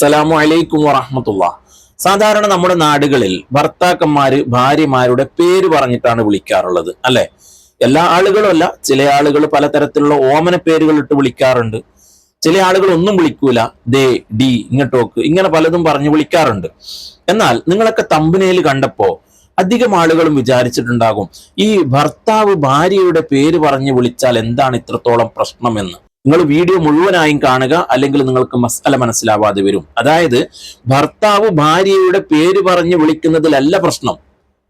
അസ്സലാമു അലൈക്കും വറഹമത്തുള്ള. സാധാരണ നമ്മുടെ നാടുകളിൽ ഭർത്താക്കന്മാര് ഭാര്യമാരുടെ പേര് പറഞ്ഞിട്ടാണ് വിളിക്കാറുള്ളത് അല്ലെ? എല്ലാ ആളുകളും അല്ല ചില ആളുകൾ പലതരത്തിലുള്ള ഓമന പേരുകൾ ഇട്ട് വിളിക്കാറുണ്ട്. ചില ആളുകൾ ഒന്നും വിളിക്കൂല ദേ ഡി ഇങ്ങോട്ടോക്ക് ഇങ്ങനെ പലതും പറഞ്ഞു വിളിക്കാറുണ്ട്. എന്നാൽ നിങ്ങളൊക്കെ തമ്പനയിൽ കണ്ടപ്പോ അധികം ആളുകളും വിചാരിച്ചിട്ടുണ്ടാകും ഈ ഭർത്താവ് ഭാര്യയുടെ പേര് പറഞ്ഞു വിളിച്ചാൽ എന്താണ് ഇത്രത്തോളം പ്രശ്നമെന്ന്? നിങ്ങൾ വീഡിയോ മുഴുവനായും കാണുക അല്ലെങ്കിൽ നിങ്ങൾക്ക് മസാല മനസ്സിലാവാതെ വരും. അതായത് ഭർത്താവ് ഭാര്യയുടെ പേര് പറഞ്ഞ് വിളിക്കുന്നതിലല്ല പ്രശ്നം.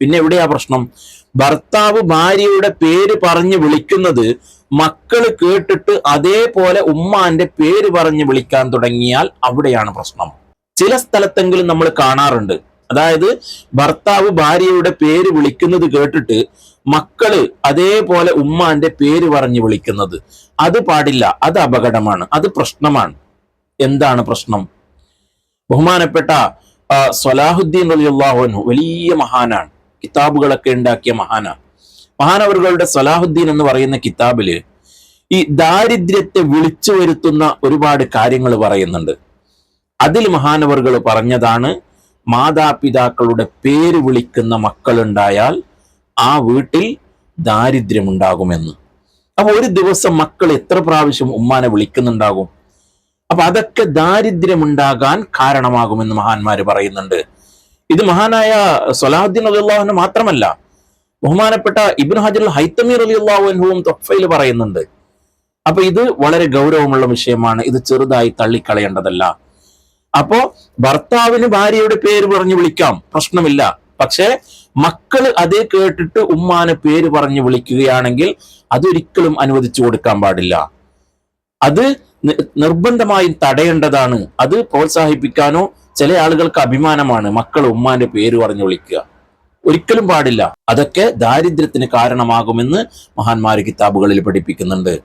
പിന്നെ എവിടെയാ പ്രശ്നം? ഭർത്താവ് ഭാര്യയുടെ പേര് പറഞ്ഞ് വിളിക്കുന്നത് മക്കൾ കേട്ടിട്ട് അതേപോലെ ഉമ്മാന്റെ പേര് പറഞ്ഞ് വിളിക്കാൻ തുടങ്ങിയാൽ അവിടെയാണ് പ്രശ്നം. ചില സ്ഥലത്തെങ്കിലും നമ്മൾ കാണാറുണ്ട്. അതായത് ഭർത്താവ് ഭാര്യയുടെ പേര് വിളിക്കുന്നത് കേട്ടിട്ട് മക്കൾ അതേപോലെ ഉമ്മാന്റെ പേര് പറഞ്ഞ് വിളിക്കുന്നത്. അത് പാടില്ല അത് അപകടമാണ് അത് പ്രശ്നമാണ്. എന്താണ് പ്രശ്നം? ബഹുമാനപ്പെട്ട സലാഹുദ്ദീൻ അലി റളിയല്ലാഹു വലിയ മഹാനാണ്. കിതാബുകളൊക്കെ ഉണ്ടാക്കിയ മഹാനാണ്. മഹാനവറുകളുടെ സ്വലാഹുദ്ദീൻ എന്ന് പറയുന്ന കിതാബിൽ ഈ ദാരിദ്ര്യത്തെ വിളിച്ചു വരുത്തുന്ന ഒരുപാട് കാര്യങ്ങൾ പറയുന്നുണ്ട്. അതിൽ മഹാനവറുകൾ പറഞ്ഞതാണ് മാതാപിതാക്കളുടെ പേര് വിളിക്കുന്ന മക്കളുണ്ടായാൽ ആ വീട്ടിൽ ദാരിദ്ര്യമുണ്ടാകുമെന്ന്. അപ്പൊ ഒരു ദിവസം മക്കൾ എത്ര പ്രാവശ്യം ഉമ്മാനെ വിളിക്കുന്നുണ്ടാകും? അപ്പൊ അതൊക്കെ ദാരിദ്ര്യമുണ്ടാകാൻ കാരണമാകുമെന്ന് മഹാന്മാര് പറയുന്നുണ്ട്. ഇത് മഹാനായ സൊലാഹുദ്ദീൻ അലിള്ളാഹുവിന് മാത്രമല്ല ബഹുമാനപ്പെട്ട ഇബിൻ ഹജർ ഹൈത്തമീർ അലി അള്ളാഹുവിനും തൊഫയിൽ പറയുന്നുണ്ട്. അപ്പൊ ഇത് വളരെ ഗൗരവമുള്ള വിഷയമാണ്. ഇത് ചെറുതായി തള്ളിക്കളയേണ്ടതല്ല. അപ്പോ ഭർത്താവിന് ഭാര്യയുടെ പേര് പറഞ്ഞു വിളിക്കാം. പ്രശ്നമില്ല. പക്ഷേ മക്കൾ അത് കേട്ടിട്ട് ഉമ്മാനെ പേര് പറഞ്ഞു വിളിക്കുകയാണെങ്കിൽ അതൊരിക്കലും അനുവദിച്ചു കൊടുക്കാൻ പാടില്ല. അത് നിർബന്ധമായും തടയേണ്ടതാണ്. അത് പ്രോത്സാഹിപ്പിക്കാനോ ചില ആളുകൾക്ക് അഭിമാനമാണ് മക്കൾ ഉമ്മാന്റെ പേര് പറഞ്ഞു വിളിക്കുക. ഒരിക്കലും പാടില്ല. അതൊക്കെ ദാരിദ്ര്യത്തിന് കാരണമാകുമെന്ന് മഹാന്മാര് കിതാബുകളിൽ പഠിപ്പിക്കുന്നുണ്ട്.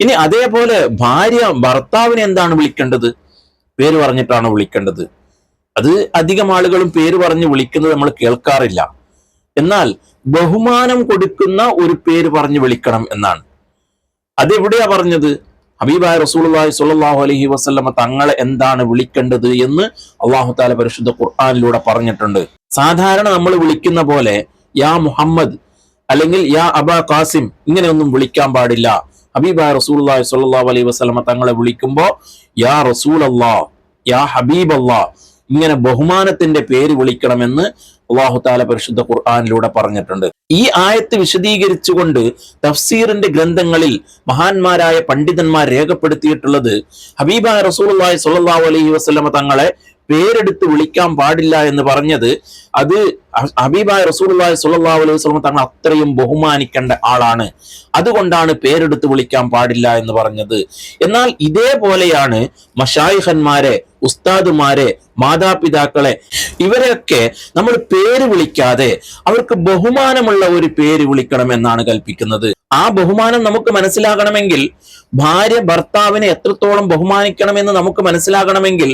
ഇനി അതേപോലെ ഭാര്യ ഭർത്താവിനെ എന്താണ് വിളിക്കേണ്ടത്? പേര് പറഞ്ഞിട്ടാണ് വിളിക്കേണ്ടത്. അത് അധികം ആളുകളും പേര് പറഞ്ഞ് വിളിക്കുന്നത് നമ്മൾ കേൾക്കാറില്ല. എന്നാൽ ബഹുമാനം കൊടുക്കുന്ന ഒരു പേര് പറഞ്ഞ് വിളിക്കണം എന്നാണ്. അതെവിടെയാ പറഞ്ഞത്? ഹബീബായ റസൂലുള്ളാഹി സുല്ലാഹു അലഹി വസ്ലമ തങ്ങളെ എന്താണ് വിളിക്കേണ്ടത് എന്ന് അള്ളാഹു താല പരിശുദ്ധ ഖുർആാനിലൂടെ പറഞ്ഞിട്ടുണ്ട്. സാധാരണ നമ്മൾ വിളിക്കുന്ന പോലെ യാ മുഹമ്മദ് അല്ലെങ്കിൽ യാ അബ ഖാസിം ഇങ്ങനെയൊന്നും വിളിക്കാൻ പാടില്ല. ഹബീബായ റസൂലുള്ളാഹി സ്വല്ലല്ലാഹു അലൈഹി വസ്ലമ തങ്ങളെ വിളിക്കുമ്പോ യാ റസൂൽ അള്ളാ യാ ഹബീബ് അള്ളാ ഇങ്ങനെ ബഹുമാനത്തിന്റെ പേര് വിളിക്കണമെന്ന് അള്ളാഹു താല പരിശുദ്ധ ഖുർആാനിലൂടെ പറഞ്ഞിട്ടുണ്ട്. ഈ ആയത്ത് വിശദീകരിച്ചുകൊണ്ട് തഫ്സീറിന്റെ ഗ്രന്ഥങ്ങളിൽ മഹാന്മാരായ പണ്ഡിതന്മാർ രേഖപ്പെടുത്തിയിട്ടുള്ളത് ഹബീബായ റസൂലുള്ളാഹി സ്വല്ലല്ലാഹു അലൈഹി വസ്ലമ തങ്ങളെ പേരെടുത്ത് വിളിക്കാൻ പാടില്ല എന്ന് പറഞ്ഞത് അത് ഹബീബായ റസൂലുള്ളാഹി സ്വല്ലല്ലാഹു അലൈഹി തങ്ങൾ അത്രയും ബഹുമാനിക്കേണ്ട ആളാണ്. അതുകൊണ്ടാണ് പേരെടുത്ത് വിളിക്കാൻ പാടില്ല എന്ന് പറഞ്ഞത്. എന്നാൽ ഇതേപോലെയാണ് മഷായിഹന്മാരെ ഉസ്താദുമാരെ മാതാപിതാക്കളെ ഇവരെയൊക്കെ നമ്മൾ പേര് വിളിക്കാതെ അവർക്ക് ബഹുമാനമുള്ള ഒരു പേര് വിളിക്കണം എന്നാണ് കൽപ്പിക്കുന്നത്. ആ ബഹുമാനം നമുക്ക് മനസ്സിലാകണമെങ്കിൽ ഭാര്യ ഭർത്താവിനെ എത്രത്തോളം ബഹുമാനിക്കണമെന്ന് നമുക്ക് മനസ്സിലാകണമെങ്കിൽ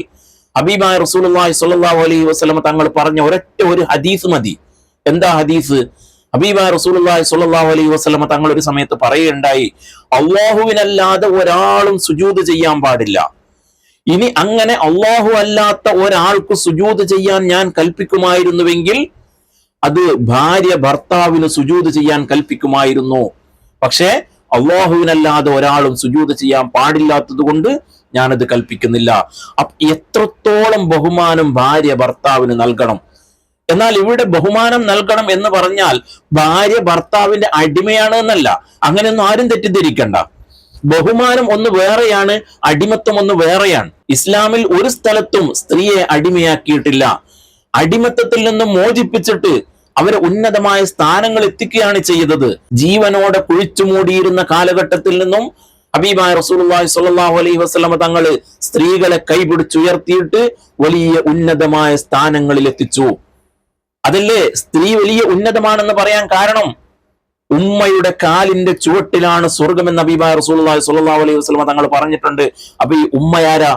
ഹബീബായ റസൂലുള്ളാഹി സ്വല്ലല്ലാഹു അലൈഹി വസല്ലം തങ്ങൾ പറഞ്ഞ ഒരൊറ്റ ഒരു ഹദീസ് മതി. എന്താ ഹദീസ്? ഹബീബായ റസൂലുള്ളാഹി സ്വല്ലല്ലാഹു അലൈഹി വസല്ലം തങ്ങൾ ഒരു സമയത്ത് പറയുകയുണ്ടായി അള്ളാഹുവിനല്ലാതെ ഒരാളും സുജൂത് ചെയ്യാൻ പാടില്ല. ഇനി അങ്ങനെ അള്ളാഹു അല്ലാത്ത ഒരാൾക്ക് സുജൂത് ചെയ്യാൻ ഞാൻ കൽപ്പിക്കുമായിരുന്നുവെങ്കിൽ അത് ഭാര്യ ഭർത്താവിന് സുജൂത് ചെയ്യാൻ കൽപ്പിക്കുമായിരുന്നു. പക്ഷേ അള്ളാഹുവിനല്ലാതെ ഒരാളും സുജൂത് ചെയ്യാൻ പാടില്ലാത്തത് കൊണ്ട് ഞാനത് കൽപ്പിക്കുന്നില്ല. എത്രത്തോളം ബഹുമാനം ഭാര്യ ഭർത്താവിന് നൽകണം? എന്നാൽ ഇവിടെ ബഹുമാനം നൽകണം എന്ന് പറഞ്ഞാൽ ഭാര്യ ഭർത്താവിന്റെ അടിമയാണ് എന്നല്ല. അങ്ങനെയൊന്നും ആരും തെറ്റിദ്ധരിക്കണ്ട. ബഹുമാനം ഒന്ന് വേറെയാണ് അടിമത്വം ഒന്ന് വേറെയാണ്. ഇസ്ലാമിൽ ഒരു സ്ഥലത്തും സ്ത്രീയെ അടിമയാക്കിയിട്ടില്ല. അടിമത്തത്തിൽ നിന്നും മോചിപ്പിച്ചിട്ട് അവരെ ഉന്നതമായ സ്ഥാനങ്ങൾ എത്തിക്കുകയാണ് ചെയ്തത്. ജീവനോടെ കുഴിച്ചു മൂടിയിരുന്ന കാലഘട്ടത്തിൽ നിന്നും ഹബീബായ റസൂലുള്ളാഹി സ്വല്ലല്ലാഹു അലൈഹി വസ്ലമ തങ്ങൾ സ്ത്രീകളെ കൈപിടിച്ചുയർത്തിയിട്ട് വലിയ ഉന്നതമായ സ്ഥാനങ്ങളിൽ എത്തിച്ചു അതല്ലേ? സ്ത്രീ വലിയ ഉന്നതമാണെന്ന് പറയാൻ കാരണം? ഉമ്മയുടെ കാലിന്റെ ചുവട്ടിലാണ് സ്വർഗം എന്ന് അബീബായ റസൂലുള്ളാഹി സ്വല്ലല്ലാഹു അലൈഹി വസ്ലമ തങ്ങൾ പറഞ്ഞിട്ടുണ്ട്. അപ്പൊ ഈ ഉമ്മയാരാ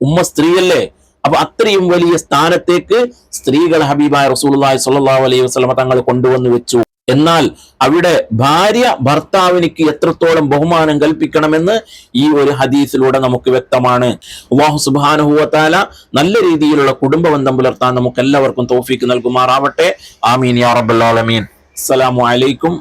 ഉമ്മ സ്ത്രീയല്ലേ? അപ്പൊ അത്രയും വലിയ സ്ഥാനത്തേക്ക് സ്ത്രീകൾ ഹബീബായ റസൂലുള്ളാഹി സ്വല്ലല്ലാഹു അലൈഹി വസ്ലമ തങ്ങൾ കൊണ്ടുവന്നു വെച്ചു. എന്നാൽ അവിടെ ഭാര്യ ഭർത്താവിനിക്ക് എത്രത്തോളം ബഹുമാനം കൽപ്പിക്കണമെന്ന് ഈ ഒരു ഹദീസിലൂടെ നമുക്ക് വ്യക്തമാണ്. അള്ളാഹു സുബാനുഹുവത്താല നല്ല രീതിയിലുള്ള കുടുംബ ബന്ധം പുലർത്താൻ നമുക്ക് എല്ലാവർക്കും തോഫീക്ക് നൽകുമാറാവട്ടെ. ആമീൻ യാ റബ്ബൽ ആലമീൻ. അസ്സലാമു അലൈക്കും